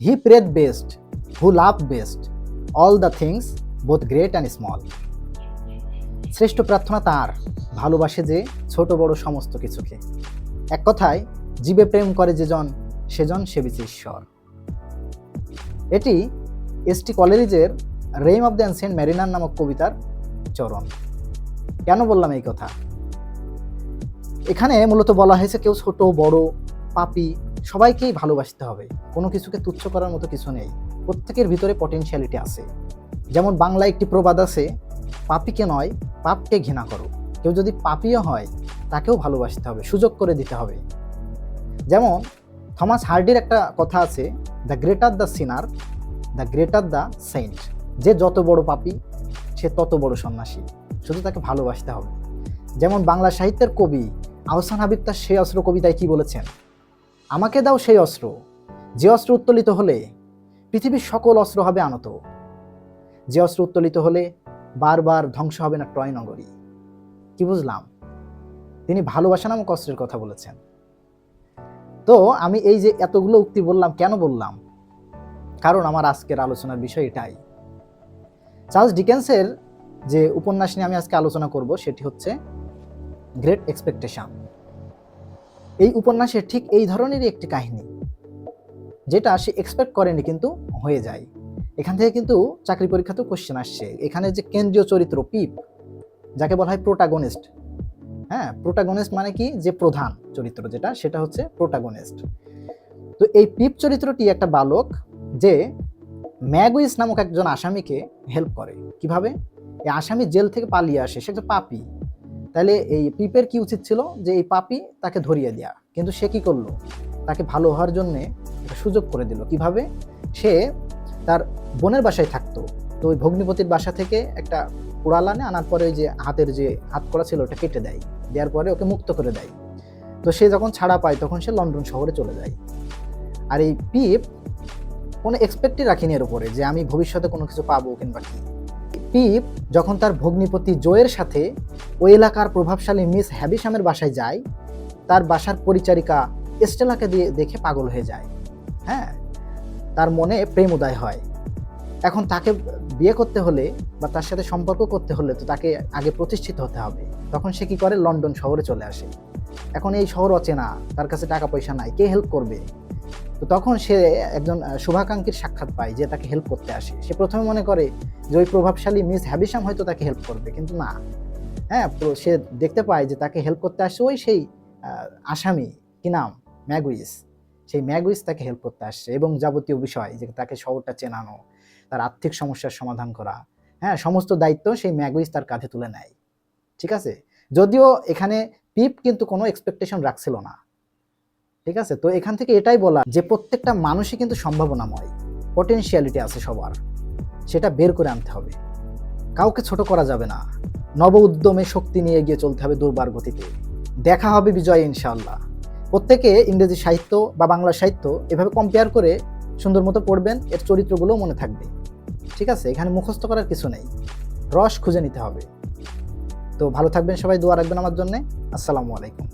He prayeth best who love best all the things both great and small শ্রেষ্ঠ প্রার্থনা তার, ভালোবাসে যে ছোট বড় সমস্ত কিছুকে। এক কথায়, জীবে প্রেম করে যেজন সেজন সেবিছে ঈশ্বর। এটি এসটি কলেজের rime of the ancient mariner নামক কবিতার চরণ। কেন বললাম এই কথা? এখানে মূলত বলা হয়েছে কেউ ছোট, বড়, পাপি সবাইকেই ভালোবাসতে হবে। কোনো কিছুকে তুচ্ছ করার মতো কিছু নেই। প্রত্যেকের ভিতরে পটেনশিয়ালিটি আছে। যেমন বাংলায় একটি প্রবাদ আছে, পাপিকে নয়, পাপকে ঘৃণা করো। কেউ যদি পাপিও হয়, তাকেও ভালোবাসতে হবে, সুযোগ করে দিতে হবে। যেমন থমাস হার্ডির একটা কথা আছে, the greater the sinner, the greater the saint. যে যত বড় পাপি, সে তত বড় সন্ন্যাসী। শুধু তাকে ভালোবাসতে হবে। যেমন বাংলা সাহিত্যের কবি আহসান হাবিব তার সেই অস্ত্র কবিতায় কি বলেছেন? আমাকে দাও সেই অস্ত্র। যে অস্ত্র উত্তোলিত হলে পৃথিবীর সকল অস্ত্র হবে আনত। যে অস্ত্র উত্তোলিত হলে বারবার ধ্বংস হবে না ট্রয় নগরী। কি বুঝলাম? তিনি ভালোবাসা নামক অস্ত্রের কথা বলেছেন। তো আমি এই যে এতগুলো উক্তি বললাম, কেন বললাম? কারণ আমার আজকের আলোচনার বিষয় এটাই। চার্লস ডিকেন্সের যে উপন্যাস নিয়ে আমি আজকে আলোচনা করব, সেটি হচ্ছে গ্রেট এক্সপেকটেশন এই উপন্যাসের ঠিক এই ধরনেরই একটি কাহিনী, যেটা সে এক্সপেক্ট করেনি কিন্তু হয়ে যায়। এখান থেকে কিন্তু চাকরি পরীক্ষাতেও কোশ্চেন আসছে। এখানে যে কেন্দ্রীয় চরিত্র পিপ, যাকে বলা হয় প্রোটাগনিস্ট হ্যাঁ প্রোটাগনিস্ট মানে কি? যে প্রধান চরিত্র যেটা, সেটা হচ্ছে প্রোটাগনিস্ট তো এই পিপ চরিত্রটি একটা বালক যে ম্যাগুইস নামক একজন আসামিকে হেল্প করে। কীভাবে? এই আসামি জেল থেকে পালিয়ে আসে, সে একটা পাপি। তাহলে এই পিপের কি উচিত ছিল? যে এই পাপি তাকে ধরিয়ে দেয়া। কিন্তু সে কি করল? তাকে ভালো হওয়ার জন্যে সুযোগ করে দিল। কীভাবে? সে তার বোনের বাসায় থাকতো। তো ওই ভগ্নিপতির বাসা থেকে একটা কুড়াল আনে, আনার পরে ওই যে হাতের যে হাত করা ছিল, ওটা কেটে দেয়। দেওয়ার পরে ওকে মুক্ত করে দেয়। তো সে যখন ছাড়া পায়, তখন সে লন্ডন শহরে চলে যায়। আর এই পিপ কোনো এক্সপেক্টই রাখিনি এর উপরে যে আমি ভবিষ্যতে কোনো কিছু পাবো কিংবা কি। পিপ যখন তার ভগ্নিপতি জয়ের সাথে ওই এলাকার প্রভাবশালী মিস হ্যাবিসামের বাসায় যায়, তার বাসার পরিচারিকা এস্টেলাকে দিয়ে দেখে পাগল হয়ে যায়। হ্যাঁ তার মনে প্রেম উদয় হয়। এখন তাকে বিয়ে করতে হলে বা তার সাথে সম্পর্ক করতে হলে তো তাকে আগে প্রতিষ্ঠিত হতে হবে। তখন সে কি করে? লন্ডন শহরে চলে আসে। এখন এই শহর অচেনা, তার কাছে টাকা পয়সা নাই, কে হেল্প করবে? তো তখন সে একজন শুভাকাঙ্ক্ষীর সাক্ষাৎ পায় যে তাকে হেল্প করতে আসে। সে প্রথমে মনে করে যে ওই প্রভাবশালী মিস হ্যাবিসাম হয়তো তাকে হেল্প করবে, কিন্তু না। হ্যাঁ সে দেখতে পায় যে তাকে হেল্প করতে আসছে ওই সেই আসামি। কি নাম? ম্যাগুইস। সেই ম্যাগুইস তাকে হেল্প করতে আসছে এবং যাবতীয় বিষয়, যে তাকে শহরটা চেনানো, তার আর্থিক সমস্যার সমাধান করা হ্যাঁ সমস্ত দায়িত্ব সেই ম্যাগুইস তার কাঁধে তুলে নেয়। ঠিক আছে? যদিও এখানে পিপ কিন্তু কোনো এক্সপেকটেশন রাখছিল না। ঠিক আছে? তো এখান থেকে এটাই বলা যে প্রত্যেকটা মানুষই কিন্তু সম্ভাবনাময়। পটেনশিয়ালিটি আছে সবার। সেটা বের করে আনতে হবে। কাউকে ছোট করা যাবে না। নব উদ্যমে শক্তি নিয়ে এগিয়ে চলতে হবে দুর্বার গতিতে। দেখা হবে বিজয় ইনশাআল্লাহ। প্রত্যেকে ইংরেজি সাহিত্য বা বাংলা সাহিত্য এভাবে কম্পেয়ার করে সুন্দর মতো পড়বেন, এর চরিত্রগুলোও মনে থাকবে। ঠিক আছে? এখানে মুখস্থ করার কিছু নেই। রস খুঁজে নিতে হবে। তো ভালো থাকবেন সবাই, দোয়া রাখবেন আমার জন্যে। আসসালামু আলাইকুম।